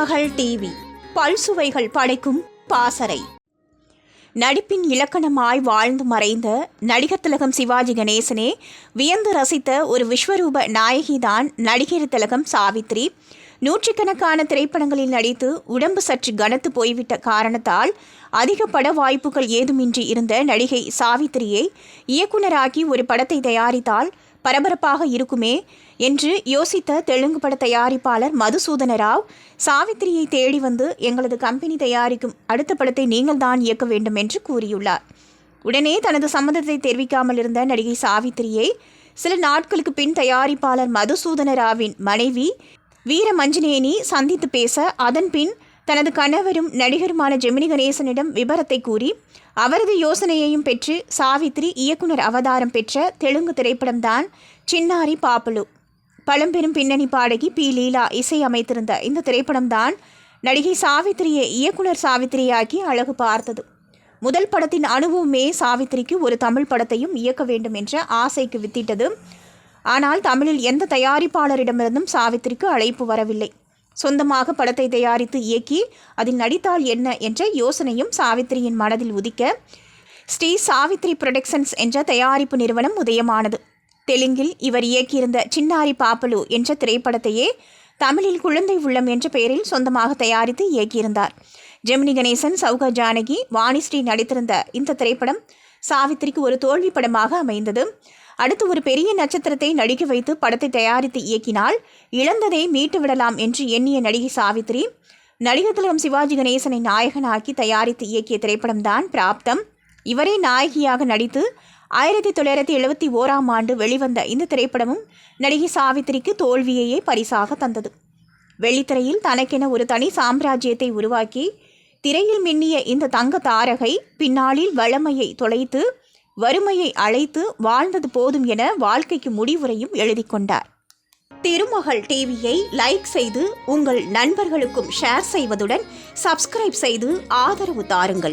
மகள் டிவி. பல்சுவைகள் படைக்கும் பாசறை. நடிப்பின் இலக்கணமாய் வாழ்ந்து மறைந்த நடிகர் திலகம் சிவாஜி கணேசனே வியந்து ரசித்த ஒரு விஸ்வரூப நாயகிதான் நடிகர் திலகம் சாவித்ரி. நூற்றுக்கணக்கான திரைப்படங்களில் நடித்து உடம்பு சற்று கனத்து போய்விட்ட காரணத்தால் அதிக பட வாய்ப்புகள் ஏதுமின்றி இருந்த நடிகை சாவித்திரியை இயக்குநராக்கி ஒரு படத்தை தயாரித்தால் பரபரப்பாக இருக்குமே என்று யோசித்த தெலுங்கு பட தயாரிப்பாளர் மதுசூதன ராவ் சாவித்திரியை தேடி வந்து எங்களது கம்பெனி தயாரிக்கும் அடுத்த படத்தை நீங்கள் தான் இயக்க வேண்டும் என்று கூறியுள்ளார். உடனே தனது சம்மதத்தை தெரிவிக்காமல் இருந்த நடிகை சாவித்திரியை சில நாட்களுக்கு பின் தயாரிப்பாளர் மதுசூதன ராவின் மனைவி வீர மஞ்சனேனி சந்தித்து பேச அதன் பின் தனது கணவரும் நடிகருமான ஜெமினி கணேசனிடம் விபரத்தை கூறி அவரது யோசனையையும் பெற்று சாவித்ரி இயக்குனர் அவதாரம் பெற்ற தெலுங்கு திரைப்படம்தான் சின்னாரி பாப்புலு. பழம்பெரும் பின்னணி பாடகி பி. லீலா இசை அமைத்திருந்த இந்த திரைப்படம்தான் நடிகை சாவித்திரியை இயக்குனர் சாவித்திரியாக்கி அழகு பார்த்தது. முதல் படத்தின் அனுபவமே சாவித்திரிக்கு ஒரு தமிழ் படத்தையும் இயக்க வேண்டும் என்ற ஆசைக்கு வித்திட்டது. ஆனால் தமிழில் எந்த தயாரிப்பாளரிடமிருந்தும் சாவித்திரிக்கு அழைப்பு வரவில்லை. சொந்தமாக படத்தை தயாரித்து இயக்கி அதில் நடித்தால் என்ன என்ற யோசனையும் சாவித்திரியின் மனதில் உதிக்க ஸ்ரீ சாவித்ரி புரொடக்ஷன்ஸ் என்ற தயாரிப்பு நிறுவனம் உதயமானது. தெலுங்கில் இவர் இயக்கியிருந்த சின்னாரி பாப்பலு என்ற திரைப்படத்தையே தமிழில் குழந்தை உள்ளம் என்ற பெயரில் சொந்தமாக தயாரித்து இயக்கியிருந்தார். ஜெமினி கணேசன் சௌகா ஜானகி வாணிஸ்ரீ நடித்திருந்த இந்த திரைப்படம் சாவித்திரிக்கு ஒரு தோல்வி படமாக அமைந்தது. அடுத்து ஒரு பெரிய நட்சத்திரத்தை நடிக்க வைத்து படத்தை தயாரித்து இயக்கினால் இழந்ததை மீட்டு விடலாம் என்று எண்ணிய நடிகை சாவித்ரி நடிகர் திலகம் சிவாஜி கணேசனை நாயகனாக்கி தயாரித்து இயக்கிய திரைப்படம்தான் பிராப்தம். இவரே நாயகியாக நடித்து ஆயிரத்தி தொள்ளாயிரத்தி எழுபத்தி ஓராம் ஆண்டு வெளிவந்த இந்த திரைப்படமும் நடிகை சாவித்திரிக்கு தோல்வியையே பரிசாக தந்தது. வெள்ளித்திரையில் தனக்கென ஒரு தனி சாம்ராஜ்யத்தை உருவாக்கி திரையில் மின்னிய இந்த தங்க தாரகை பின்னாளில் வளமையை தொலைத்து வறுமையை அழைத்து வாழ்ந்தது போதும் என வாழ்க்கைக்கு முடிவுரையும் எழுதி கொண்டார். திருமகள் டிவியை லைக் செய்து உங்கள் நண்பர்களுக்கும் ஷேர் செய்வதுடன் சப்ஸ்கிரைப் செய்து ஆதரவு தாருங்கள்.